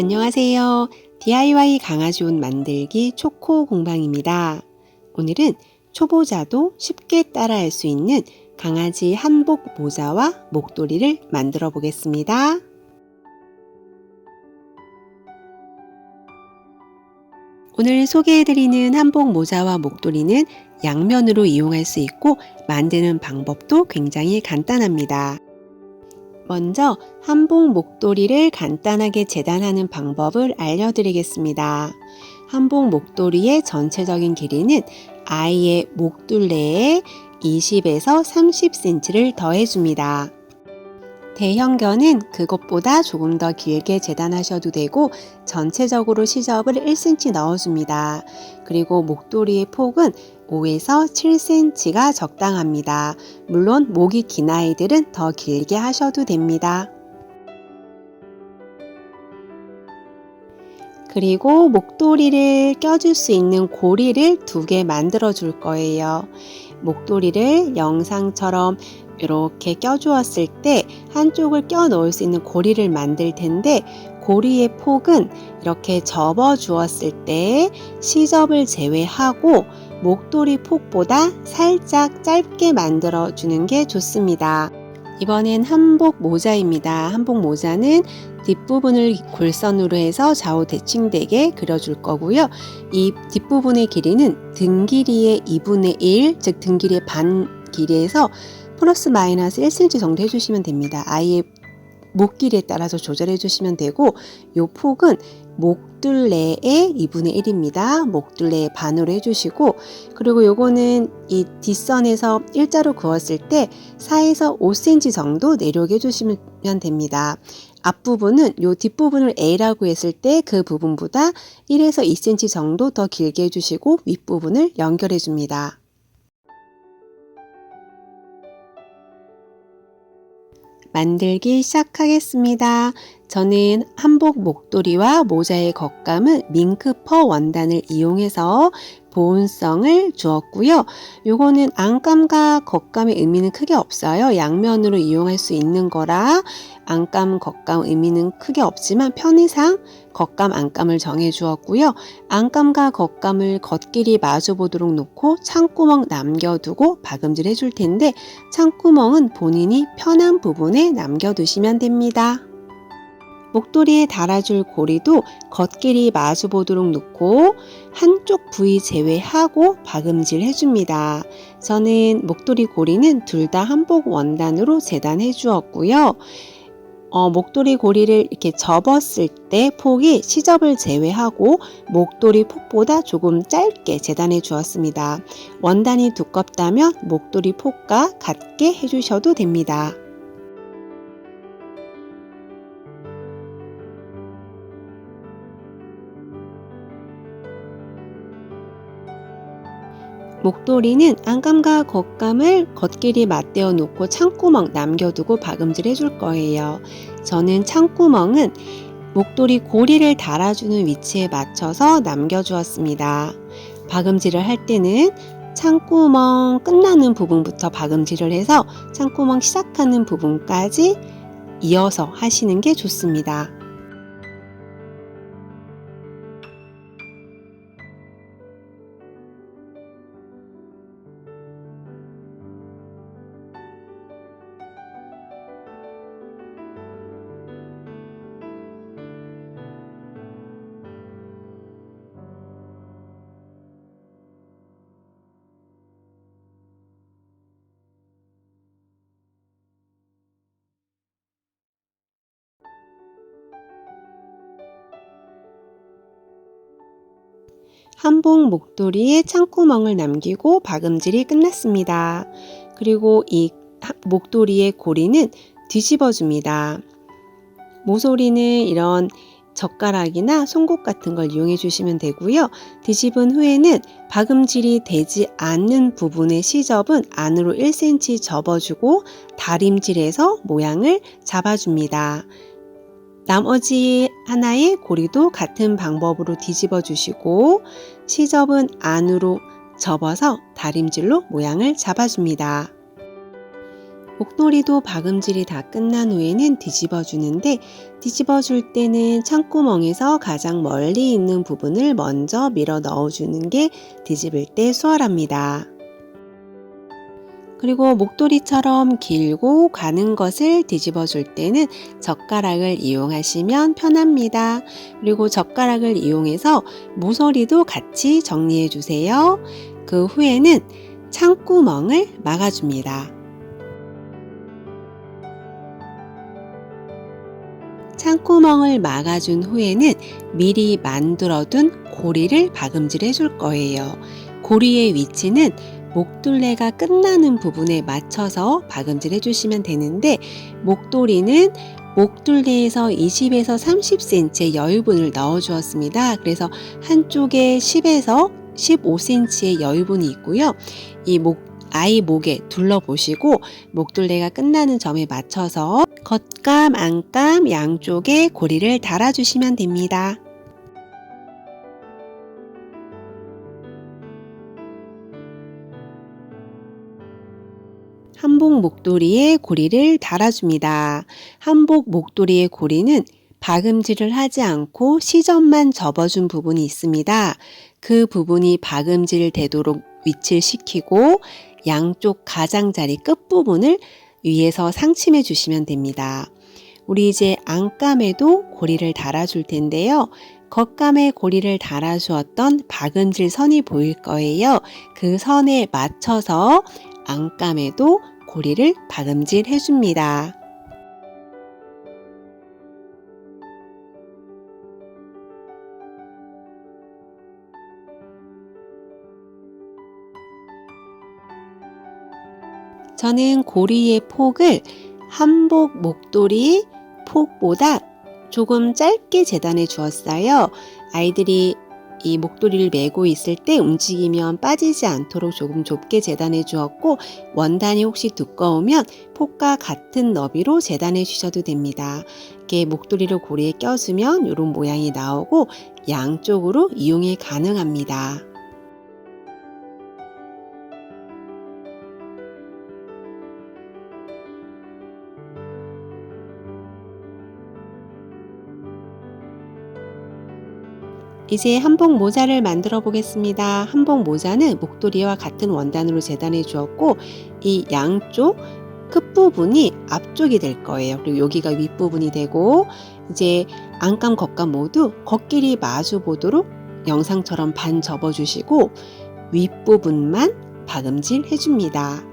안녕하세요. DIY 강아지 옷 만들기 초코 공방입니다. 오늘은 초보자도 쉽게 따라할 수 있는 강아지 한복 모자와 목도리를 만들어 보겠습니다. 오늘 소개해드리는 한복 모자와 목도리는 양면으로 이용할 수 있고 만드는 방법도 굉장히 간단합니다. 먼저 한복 목도리를 간단하게 재단하는 방법을 알려드리겠습니다. 한복 목도리의 전체적인 길이는 아이의 목둘레에 20에서 30cm를 더해줍니다. 대형견은 그것보다 조금 더 길게 재단하셔도 되고 전체적으로 시접을 1cm 넣어줍니다. 그리고 목도리의 폭은 5에서 7cm가 적당합니다. 물론 목이 긴 아이들은 더 길게 하셔도 됩니다. 그리고 목도리를 껴줄 수 있는 고리를 두 개 만들어 줄 거예요. 목도리를 영상처럼 이렇게 껴주었을 때 한쪽을 껴 넣을 수 있는 고리를 만들 텐데 고리의 폭은 이렇게 접어 주었을 때 시접을 제외하고 목도리 폭보다 살짝 짧게 만들어 주는 게 좋습니다. 이번엔 한복 모자입니다. 한복 모자는 뒷부분을 골선으로 해서 좌우 대칭되게 그려줄 거고요. 이 뒷부분의 길이는 등 길이의 2분의 1, 즉 등 길이의 반 길이에서 플러스 마이너스 1cm 정도 해주시면 됩니다. 아이의 목 길이에 따라서 조절해 주시면 되고 이 폭은 목둘레의 2분의 1입니다. 목둘레의 반으로 해주시고 그리고 요거는 이 뒷선에서 일자로 그었을 때 4에서 5cm 정도 내려오게 해주시면 됩니다. 앞부분은 요 뒷부분을 A라고 했을 때 그 부분보다 1에서 2cm 정도 더 길게 해주시고 윗부분을 연결해 줍니다. 만들기 시작하겠습니다. 저는 한복 목도리와 모자의 겉감은 밍크퍼 원단을 이용해서 보온성을 주었고요. 요거는 안감과 겉감의 의미는 크게 없어요. 양면으로 이용할 수 있는 거라 안감, 겉감 의미는 크게 없지만 편의상 겉감, 안감을 정해 주었고요. 안감과 겉감을 겉길이 마주 보도록 놓고 창구멍 남겨두고 박음질 해줄 텐데 창구멍은 본인이 편한 부분에 남겨두시면 됩니다. 목도리에 달아줄 고리도 겉길이 마주 보도록 놓고 한쪽 부위 제외하고 박음질 해줍니다. 저는 목도리 고리는 둘 다 한복 원단으로 재단해 주었고요. 어, 목도리 고리를 이렇게 접었을 때 폭이 시접을 제외하고 목도리 폭보다 조금 짧게 재단해 주었습니다. 원단이 두껍다면 목도리 폭과 같게 해주셔도 됩니다. 목도리는 안감과 겉감을 겉길이 맞대어 놓고 창구멍 남겨두고 박음질 해줄 거예요. 저는 창구멍은 목도리 고리를 달아주는 위치에 맞춰서 남겨주었습니다. 박음질을 할 때는 창구멍 끝나는 부분부터 박음질을 해서 창구멍 시작하는 부분까지 이어서 하시는 게 좋습니다. 한복 목도리에 창구멍을 남기고 박음질이 끝났습니다. 그리고 이 목도리의 고리는 뒤집어 줍니다. 모서리는 이런 젓가락이나 송곳 같은 걸 이용해 주시면 되고요. 뒤집은 후에는 박음질이 되지 않는 부분의 시접은 안으로 1cm 접어주고 다림질해서 모양을 잡아줍니다. 나머지 하나의 고리도 같은 방법으로 뒤집어 주시고 시접은 안으로 접어서 다림질로 모양을 잡아줍니다. 목도리도 박음질이 다 끝난 후에는 뒤집어 주는데 뒤집어 줄 때는 창구멍에서 가장 멀리 있는 부분을 먼저 밀어 넣어 주는 게 뒤집을 때 수월합니다. 그리고 목도리처럼 길고 가는 것을 뒤집어 줄 때는 젓가락을 이용하시면 편합니다. 그리고 젓가락을 이용해서 모서리도 같이 정리해 주세요. 그 후에는 창구멍을 막아줍니다. 창구멍을 막아준 후에는 미리 만들어둔 고리를 박음질해 줄 거예요. 고리의 위치는 목둘레가 끝나는 부분에 맞춰서 박음질 해주시면 되는데 목도리는 목둘레에서 20에서 30cm의 여유분을 넣어 주었습니다. 그래서 한쪽에 10에서 15cm의 여유분이 있고요. 이 목, 아이 목에 둘러보시고 목둘레가 끝나는 점에 맞춰서 겉감, 안감 양쪽에 고리를 달아주시면 됩니다. 한복 목도리에 고리를 달아줍니다. 한복 목도리의 고리는 박음질을 하지 않고 시점만 접어준 부분이 있습니다. 그 부분이 박음질 되도록 위치를 시키고 양쪽 가장자리 끝부분을 위에서 상침해 주시면 됩니다. 우리 이제 안감에도 고리를 달아줄 텐데요. 겉감에 고리를 달아주었던 박음질 선이 보일 거예요. 그 선에 맞춰서 안감에도 고리를 박음질 해줍니다. 저는 고리의 폭을 한복 목도리 폭보다 조금 짧게 재단해 주었어요. 아이들이 이 목도리를 메고 있을 때 움직이면 빠지지 않도록 조금 좁게 재단해 주었고 원단이 혹시 두꺼우면 폭과 같은 너비로 재단해 주셔도 됩니다. 이렇게 목도리를 고리에 껴주면 이런 모양이 나오고 양쪽으로 이용이 가능합니다. 이제 한복 모자를 만들어 보겠습니다. 한복 모자는 목도리와 같은 원단으로 재단해 주었고 이 양쪽 끝부분이 앞쪽이 될 거예요. 그리고 여기가 윗부분이 되고 이제 안감 겉감 모두 겉길이 마주 보도록 영상처럼 반 접어 주시고 윗부분만 박음질 해줍니다.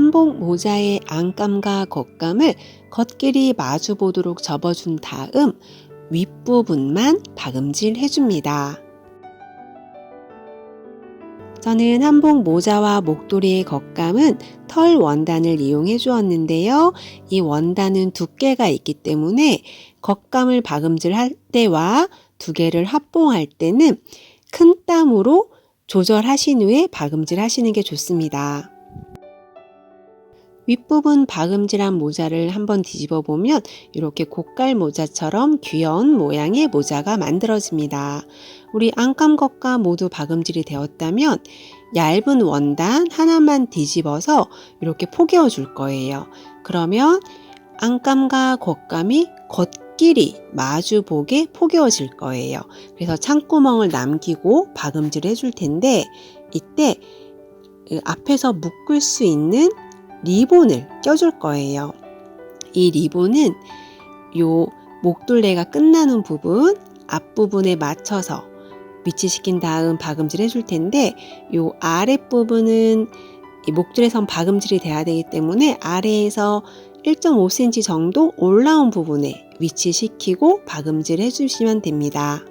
한복 모자의 안감과 겉감을 겉길이 마주 보도록 접어준 다음 윗부분만 박음질 해줍니다. 저는 한복 모자와 목도리의 겉감은 털 원단을 이용해 주었는데요. 이 원단은 두께가 있기 때문에 겉감을 박음질 할 때와 두 개를 합봉할 때는 큰 땀으로 조절하신 후에 박음질 하시는 게 좋습니다. 윗부분 박음질한 모자를 한번 뒤집어 보면 이렇게 고깔 모자처럼 귀여운 모양의 모자가 만들어집니다. 우리 안감겉과 모두 박음질이 되었다면 얇은 원단 하나만 뒤집어서 이렇게 포개어 줄 거예요. 그러면 안감과 겉감이 겉길이 마주보게 포개어질 거예요. 그래서 창구멍을 남기고 박음질 해줄 텐데 이때 앞에서 묶을 수 있는 리본을 껴줄 거예요. 이 리본은 요 목둘레가 끝나는 부분 앞부분에 맞춰서 위치시킨 다음 박음질 해줄 텐데 요 아랫부분은 이 목줄에선 박음질이 돼야 되기 때문에 아래에서 1.5cm 정도 올라온 부분에 위치시키고 박음질 해주시면 됩니다.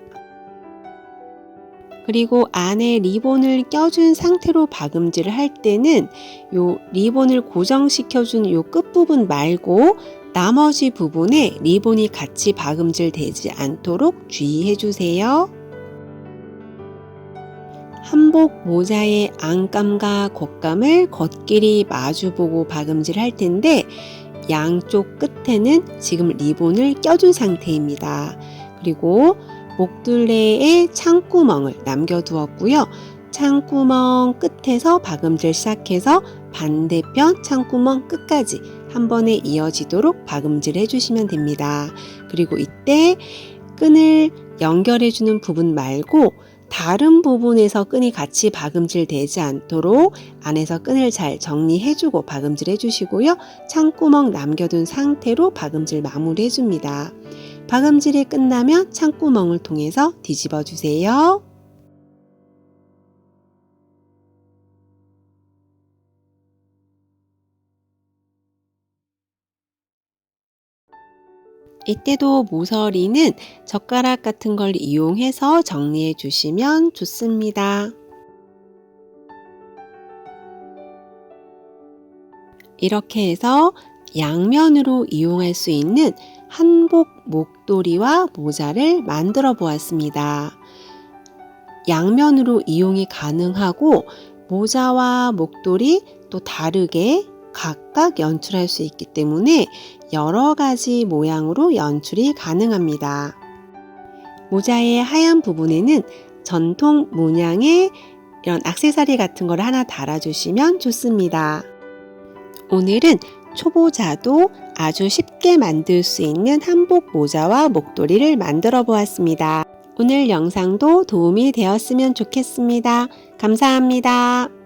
그리고 안에 리본을 껴준 상태로 박음질을 할 때는 요 리본을 고정시켜준 요 끝부분 말고 나머지 부분에 리본이 같이 박음질 되지 않도록 주의해 주세요. 한복 모자의 안감과 겉감을 겉길이 마주보고 박음질 할 텐데 양쪽 끝에는 지금 리본을 껴준 상태입니다. 그리고 목둘레에 창구멍을 남겨두었고요. 창구멍 끝에서 박음질 시작해서 반대편 창구멍 끝까지 한 번에 이어지도록 박음질 해주시면 됩니다. 그리고 이때 끈을 연결해주는 부분 말고 다른 부분에서 끈이 같이 박음질 되지 않도록 안에서 끈을 잘 정리해주고 박음질 해주시고요. 창구멍 남겨둔 상태로 박음질 마무리 해줍니다. 박음질이 끝나면 창구멍을 통해서 뒤집어 주세요. 이때도 모서리는 젓가락 같은 걸 이용해서 정리해 주시면 좋습니다. 이렇게 해서 양면으로 이용할 수 있는 한복 목도리와 모자를 만들어 보았습니다. 양면으로 이용이 가능하고 모자와 목도리 또 다르게 각각 연출할 수 있기 때문에 여러 가지 모양으로 연출이 가능합니다. 모자의 하얀 부분에는 전통 문양의 이런 악세사리 같은 걸 하나 달아주시면 좋습니다. 오늘은 초보자도 아주 쉽게 만들 수 있는 한복 모자와 목도리를 만들어 보았습니다. 오늘 영상도 도움이 되었으면 좋겠습니다. 감사합니다.